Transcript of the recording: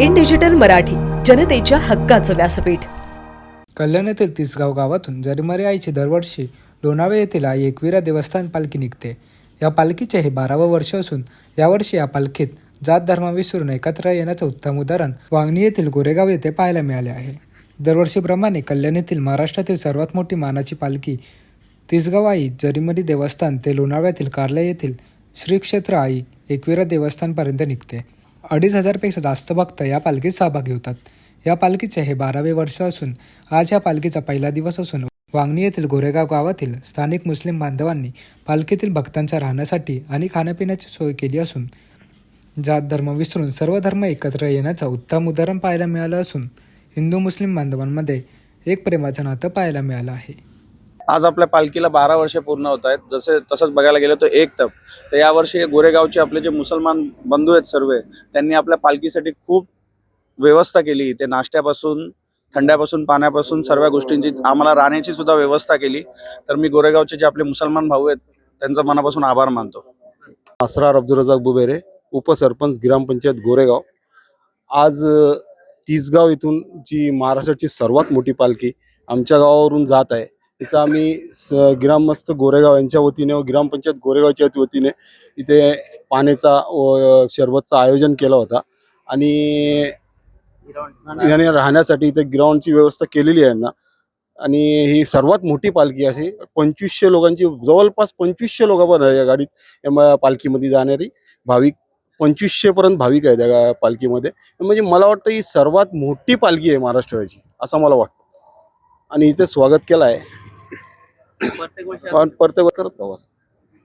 In digital Marathi जनतेच्या हक्काचं व्यासपीठ. कल्याण येथील तिसगाव गावातून जरीमारी आईची दरवर्षी लोणावे येथील आई एकविरा देवस्थान पालखी निघते. या पालखीचे हे बारावं वर्ष असून यावर्षी या पालखीत जात धर्म विसरून एकत्र येण्याचं उत्तम उदाहरण वांगणी येथील गोरेगाव येथे पाहायला मिळाले आहे. दरवर्षीप्रमाणे कल्याण येथील महाराष्ट्रातील सर्वात मोठी मानाची पालखी तिसगाव आई जरीमरी देवस्थान ते लोणावळ्यातील कार्ले येथील श्री क्षेत्र आई एकविरा देवस्थानपर्यंत निघते. अडीच हजारपेक्षा जास्त भक्त या पालखीत सहभागी होतात. या पालखीचे हे बारावे वर्ष असून आज या पालखीचा पहिला दिवस असून वांगणी येथील गोरेगाव गावातील स्थानिक मुस्लिम बांधवांनी पालखीतील भक्तांच्या राहण्यासाठी आणि खाण्यापिण्याची सोय केली असून जात धर्म विसरून सर्व धर्म एकत्र येण्याचं उत्तम उदाहरण पाहायला मिळालं असून हिंदू मुस्लिम बांधवांमध्ये एक प्रेमाचं नातं पाहायला मिळालं आहे. आज आपल्या पालखीला बारा वर्षे पूर्ण होत आहेत. जसे तसंच बघायला गेलं तर एक तप. तर यावर्षी गोरेगावचे आपले जे मुसलमान बंधू आहेत सर्व त्यांनी आपल्या पालखीसाठी खूप व्यवस्था केली. ते नाश्त्यापासून थंड्यापासून पाण्यापासून सर्व गोष्टींची आम्हाला राहण्याची सुद्धा व्यवस्था केली. तर मी गोरेगावचे जे आपले मुसलमान भाऊ आहेत त्यांचा मनापासून आभार मानतो. असरार अब्दुल रजाक बुबेरे उपसरपंच ग्रामपंचायत गोरेगाव. आज तिसगाव इथून जी महाराष्ट्राची सर्वात मोठी पालखी आमच्या गावावरून जात आहे. तिचा आम्ही स ग्रामस्थ गोरेगाव यांच्या वतीने व ग्रामपंचायत गोरेगावच्या वतीने इथे पाण्याचा व शरबतचं आयोजन केलं होता. आणि याने राहण्यासाठी इथे ग्राउंडची व्यवस्था केलेली आहे यांना. आणि ही सर्वात मोठी पालखी अशी पंचवीसशे लोकांची जवळपास पंचवीसशे लोक पण आहे या गाडीत या पालखीमध्ये जाणारी. भाविक पंचवीसशे पर्यंत भाविक आहेत त्या पालखीमध्ये. म्हणजे मला वाटतं ही सर्वात मोठी पालखी आहे महाराष्ट्राची असं मला वाटतं. आणि इथे स्वागत केलं आहे. प्रत्येक वर्षी करत राहू असं